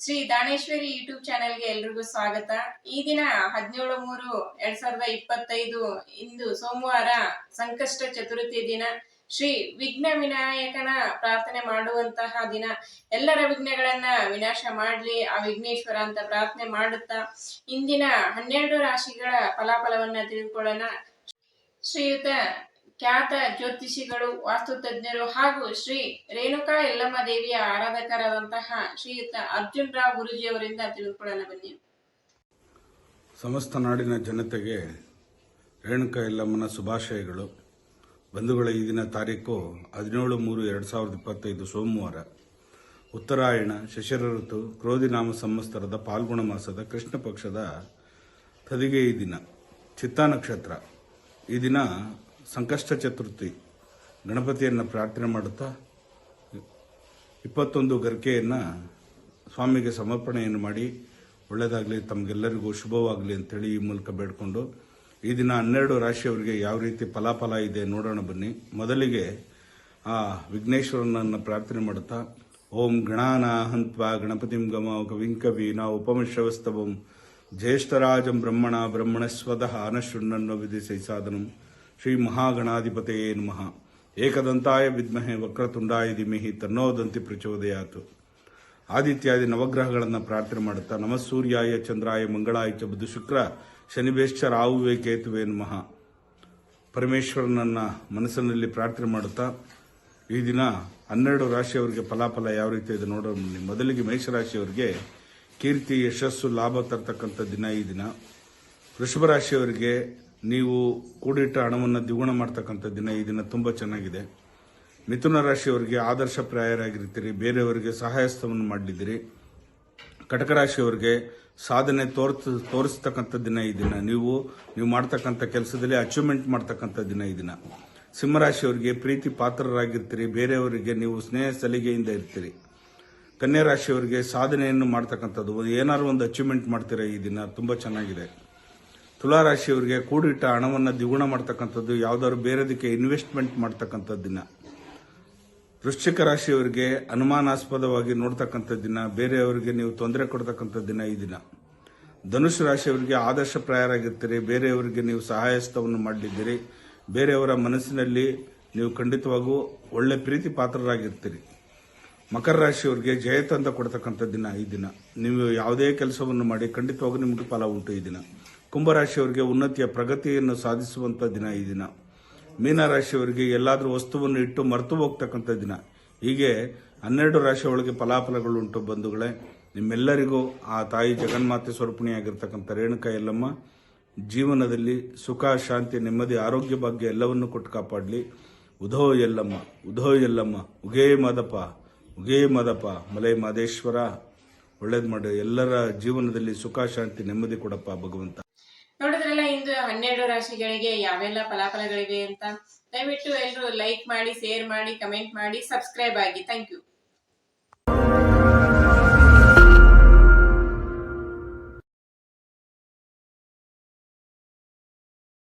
Shri Daneshwari YouTube ಚಾನೆಲ್ಗೆ ಎಲ್ರಿಗೂ ಸ್ವಾಗತ. ಈ ದಿನ ಹದಿನೇಳು ಮೂರು ಎರಡ್ ಸಾವಿರದ ಇಪ್ಪತ್ತೈದು ಇಂದು ಸೋಮವಾರ ಸಂಕಷ್ಟ ಚತುರ್ಥಿ ದಿನ. ಶ್ರೀ ವಿಘ್ನ ವಿನಾಯಕನ ಪ್ರಾರ್ಥನೆ ಮಾಡುವಂತಹ ದಿನ. ಎಲ್ಲರ ವಿಘ್ನಗಳನ್ನ ವಿನಾಶ ಮಾಡ್ಲಿ, ಆ ವಿಘ್ನೇಶ್ವರ ಅಂತ ಪ್ರಾರ್ಥನೆ ಮಾಡುತ್ತಾ ಇಂದಿನ ಹನ್ನೆರಡು ರಾಶಿಗಳ ಫಲಾಫಲವನ್ನ ತಿಳ್ಕೊಳ್ಳೋಣ ಶ್ರೀಯುತ ಖ್ಯಾತ ಜ್ಯೋತಿಷಿಗಳು ವಾಸ್ತು ತಜ್ಞರು ಹಾಗೂ ಶ್ರೀ ರೇಣುಕಾ ಯಲ್ಲಮ್ಮ ದೇವಿಯ ಆರಾಧಕರಾದಂತಹ ಶ್ರೀಯುತ ಅರ್ಜುನ್ ರಾವ್ ಗುರುಜಿಯವರಿಂದ ತಿಳಿದುಕೊಳ್ಳೋಣ ಬನ್ನಿ. ಸಮಸ್ತ ನಾಡಿನ ಜನತೆಗೆ ರೇಣುಕಾ ಯಲ್ಲಮ್ಮನ ಶುಭಾಶಯಗಳು. ಬಂಧುಗಳ ಈ ದಿನ ತಾರೀಕು ಹದಿನೇಳು ಮೂರು ಎರಡು ಸಾವಿರದ ಇಪ್ಪತ್ತೈದು ಸೋಮವಾರ. ಉತ್ತರಾಯಣ ಶಶಿರ ಋತು ಕ್ರೋಧಿನಾಮ ಸಂವತ್ಸರದ ಪಾಲ್ಗುಣ ಮಾಸದ ಕೃಷ್ಣ ಪಕ್ಷದ ತದಿಗೆ ಈ ದಿನ. ಚಿತ್ತಾ ನಕ್ಷತ್ರ. ಈ ದಿನ ಸಂಕಷ್ಟ ಚತುರ್ಥಿ ಗಣಪತಿಯನ್ನು ಪ್ರಾರ್ಥನೆ ಮಾಡುತ್ತಾ ಇಪ್ಪತ್ತೊಂದು ಗರಿಕೆಯನ್ನು ಸ್ವಾಮಿಗೆ ಸಮರ್ಪಣೆಯನ್ನು ಮಾಡಿ ಒಳ್ಳೆಯದಾಗಲಿ ತಮಗೆಲ್ಲರಿಗೂ ಶುಭವಾಗಲಿ ಅಂತೇಳಿ ಈ ಮೂಲಕ ಬೇಡಿಕೊಂಡು ಈ ದಿನ ಹನ್ನೆರಡು ರಾಶಿಯವರಿಗೆ ಯಾವ ರೀತಿ ಫಲಾಫಲ ಇದೆ ನೋಡೋಣ ಬನ್ನಿ. ಮೊದಲಿಗೆ ಆ ವಿಘ್ನೇಶ್ವರನನ್ನು ಪ್ರಾರ್ಥನೆ ಮಾಡುತ್ತಾ, ಓಂ ಗಣಾನ ಹಂತ್ವ ಗಣಪತಿಂ ಗಮ ಕವಿಂ ಕವಿ ನಾ ಉಪಮಿಶ್ರವಸ್ತವಂ ಜ್ಯೇಷ್ಠರಾಜಂ ಬ್ರಹ್ಮಣ ಬ್ರಹ್ಮಣಸ್ವತಃ ಅನಶೃಣ್ಣನ್ನು ವಿಧಿ ಸಾಧನಂ. ಶ್ರೀ ಮಹಾಗಣಾಧಿಪತಯೇ ನಮಃ. ಏಕದಂತಾಯ ವಿದ್ಮಹೆ ವಕ್ರತುಂಡಾಯ ಧಿಮಿಹಿ ತನ್ನೋದಂತಿ ಪ್ರಚೋದಯಾತು. ಆದಿತ್ಯಾದಿ ನವಗ್ರಹಗಳನ್ನು ಪ್ರಾರ್ಥನೆ ಮಾಡುತ್ತಾ, ನಮಃ ಸೂರ್ಯಾಯ ಚಂದ್ರಾಯ ಮಂಗಳಾಯ ಚ ಬುಧ ಶುಕ್ರ ಶನಿಬೇಶ್ಚ ರಾಹುವೆ ಕೇತುವೆ ನಮಃ. ಪರಮೇಶ್ವರನನ್ನ ಮನಸ್ಸಿನಲ್ಲಿ ಪ್ರಾರ್ಥನೆ ಮಾಡುತ್ತಾ, ಈ ದಿನ ಹನ್ನೆರಡು ರಾಶಿಯವರಿಗೆ ಫಲಾಫಲ ಯಾವ ರೀತಿ ಇದೆ ನೋಡೋಣ. ಮೊದಲಿಗೆ ಮೇಷರಾಶಿಯವರಿಗೆ ಕೀರ್ತಿ, ಯಶಸ್ಸು, ಲಾಭ ತರ್ತಕ್ಕಂಥ ದಿನ ಈ ದಿನ. ವೃಷಭ ರಾಶಿಯವರಿಗೆ ನೀವು ಕೂಡಿಟ್ಟ ಹಣವನ್ನು ದ್ವಿಗುಣ ಮಾಡ್ತಕ್ಕಂಥ ದಿನ ಈ ದಿನ ತುಂಬ ಚೆನ್ನಾಗಿದೆ. ಮಿಥುನ ರಾಶಿಯವರಿಗೆ ಆದರ್ಶಪ್ರಾಯರಾಗಿರ್ತೀರಿ ಬೇರೆಯವರಿಗೆ ಸಹಾಯಸ್ಥವನ್ನು ಮಾಡಿದ್ದೀರಿ. ಕಟಕ ರಾಶಿಯವರಿಗೆ ಸಾಧನೆ ತೋರ್ತ ತೋರಿಸ್ತಕ್ಕಂಥ ದಿನ ಈ ದಿನ. ನೀವು ನೀವು ಮಾಡ್ತಕ್ಕಂಥ ಕೆಲಸದಲ್ಲಿ ಅಚೀವ್ಮೆಂಟ್ ಮಾಡ್ತಕ್ಕಂಥ ದಿನ ಈ ದಿನ. ಸಿಂಹರಾಶಿಯವರಿಗೆ ಪ್ರೀತಿ ಪಾತ್ರರಾಗಿರ್ತೀರಿ, ಬೇರೆಯವರಿಗೆ ನೀವು ಸ್ನೇಹ ಸಲಿಗೆಯಿಂದ ಇರ್ತೀರಿ. ಕನ್ಯಾ ರಾಶಿಯವರಿಗೆ ಸಾಧನೆಯನ್ನು ಮಾಡ್ತಕ್ಕಂಥದ್ದು, ಏನಾದ್ರು ಒಂದು ಅಚೀವ್ಮೆಂಟ್ ಮಾಡ್ತೀರಾ ಈ ದಿನ, ತುಂಬ ಚೆನ್ನಾಗಿದೆ. ತುಲಾ ರಾಶಿಯವರಿಗೆ ಕೂಡಿಟ್ಟ ಹಣವನ್ನು ದ್ವಿಗುಣ ಮಾಡ್ತಕ್ಕಂಥದ್ದು, ಯಾವ್ದಾದ್ರು ಬೇರೆದಕ್ಕೆ ಇನ್ವೆಸ್ಟ್ಮೆಂಟ್ ಮಾಡ್ತಕ್ಕಂಥದ್ದು ದಿನ. ವೃಶ್ಚಿಕ ರಾಶಿಯವರಿಗೆ ಅನುಮಾನಾಸ್ಪದವಾಗಿ ನೋಡ್ತಕ್ಕಂಥ ದಿನ, ಬೇರೆಯವರಿಗೆ ನೀವು ತೊಂದರೆ ಕೊಡ್ತಕ್ಕಂಥ ದಿನ ಈ ದಿನ. ಧನುಷ್ ರಾಶಿಯವರಿಗೆ ಆದರ್ಶಪ್ರಾಯರಾಗಿರ್ತೀರಿ ಬೇರೆಯವರಿಗೆ ನೀವು ಸಹಾಯಸ್ಥವನ್ನು ಮಾಡಲಿದ್ದೀರಿ, ಬೇರೆಯವರ ಮನಸ್ಸಿನಲ್ಲಿ ನೀವು ಖಂಡಿತವಾಗೂ ಒಳ್ಳೆ ಪ್ರೀತಿ ಪಾತ್ರರಾಗಿರ್ತೀರಿ. ಮಕರ ರಾಶಿಯವರಿಗೆ ಜಯ ತಂದ ಕೊಡ್ತಕ್ಕಂಥ ದಿನ ಈ ದಿನ. ನೀವು ಯಾವುದೇ ಕೆಲಸವನ್ನು ಮಾಡಿ ಖಂಡಿತವಾಗೂ ನಿಮಗೆ ಫಲ ಉಂಟು ಈ ದಿನ. ಕುಂಭರಾಶಿಯವರಿಗೆ ಉನ್ನತಿಯ ಪ್ರಗತಿಯನ್ನು ಸಾಧಿಸುವಂಥ ದಿನ ಈ ದಿನ. ಮೀನರಾಶಿಯವರಿಗೆ ಎಲ್ಲಾದರೂ ವಸ್ತುವನ್ನು ಇಟ್ಟು ಮರೆತು ಹೋಗ್ತಕ್ಕಂಥ ದಿನ. ಹೀಗೆ ಹನ್ನೆರಡು ರಾಶಿಯೊಳಗೆ ಫಲಾಫಲಗಳುಂಟು ಬಂಧುಗಳೇ. ನಿಮ್ಮೆಲ್ಲರಿಗೂ ಆ ತಾಯಿ ಜಗನ್ಮಾತೆ ಸ್ವರೂಪಿಣಿಯಾಗಿರ್ತಕ್ಕಂಥ ರೇಣುಕಾ ಎಲ್ಲಮ್ಮ ಜೀವನದಲ್ಲಿ ಸುಖ, ಶಾಂತಿ, ನೆಮ್ಮದಿ, ಆರೋಗ್ಯ ಭಾಗ್ಯ ಎಲ್ಲವನ್ನು ಕೊಟ್ಟು ಕಾಪಾಡಲಿ. ಉಧೋ ಎಲ್ಲಮ್ಮ ಉಧೋ ಎಲ್ಲಮ್ಮ ಉಗೇ ಮದಪ ಉಗೇ ಮದಪ ಮಲೈ ಮಾದೇಶ್ವರ. ಒಳ್ಳೇದು ಮಾಡಿ. ಎಲ್ಲರ ಜೀವನದಲ್ಲಿ ಸುಖ, ಶಾಂತಿ, ನೆಮ್ಮದಿ ಕೊಡಪ್ಪ ಭಗವಂತ. ನೋಡಿದ್ರಲ್ಲ, ಇಂದು ಹನ್ನೆರಡು ರಾಶಿಗಳಿಗೆ ಯಾವೆಲ್ಲ ಫಲಾಫಲಗಳಿವೆ ಅಂತ? ದಯವಿಟ್ಟು ಎಲ್ಲರೂ ಲೈಕ್ ಮಾಡಿ ಶೇರ್ ಮಾಡಿ ಕಮೆಂಟ್ ಮಾಡಿ ಸಬ್ಸ್ಕ್ರೈಬ್ ಆಗಿ. Thank you